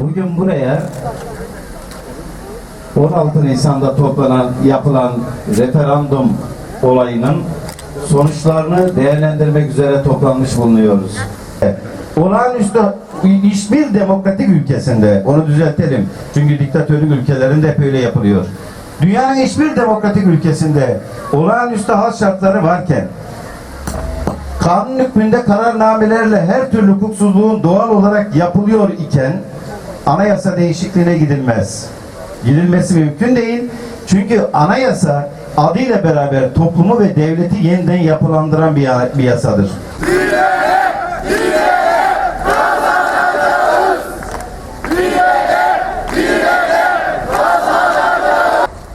Bugün buraya 16 Nisan'da toplanan, yapılan referandum olayının sonuçlarını değerlendirmek üzere toplanmış bulunuyoruz. Olağanüstü hiçbir demokratik ülkesinde, onu düzeltelim. Çünkü diktatörlük ülkelerinde hep öyle yapılıyor. Dünyanın hiçbir demokratik ülkesinde olağanüstü hal şartları varken kanun hükmünde kararnamelerle her türlü hukuksuzluğun doğal olarak yapılıyor iken anayasa değişikliğine gidilmez. Gidilmesi mümkün değil. Çünkü anayasa adıyla beraber toplumu ve devleti yeniden yapılandıran bir, bir yasadır.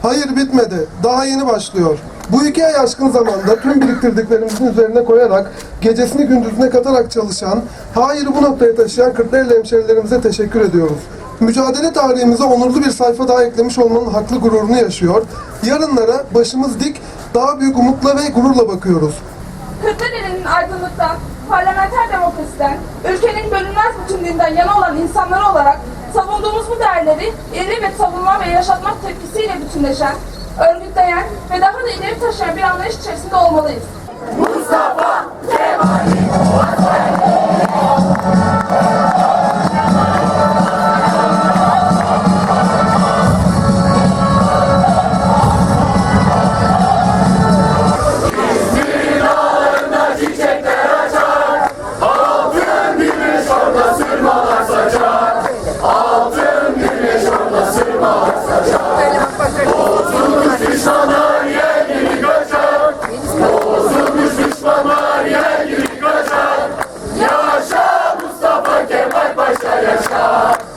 Hayır bitmedi. Daha yeni başlıyor. Bu iki ay aşkın zamanda tüm biriktirdiklerimizin üzerine koyarak, gecesini gündüzüne katarak çalışan, hayırı bu noktaya taşıyan Kırklareli hemşerilerimize teşekkür ediyoruz. Mücadele tarihimize onurlu bir sayfa daha eklemiş olmanın haklı gururunu yaşıyor. Yarınlara başımız dik, daha büyük umutla ve gururla bakıyoruz. Kırklareli'nin aydınlıktan, parlamenter demokrasiden, ülkenin bölünmez bütünlüğünden yana olan insanlar olarak savunduğumuz bu değerleri ileri ve savunma ve yaşatmak tepkisiyle bütünleşen, örgütleyen ve daha da ileri taşıyan bir anlayış içerisinde olmalıyız. Mustafa Gracias.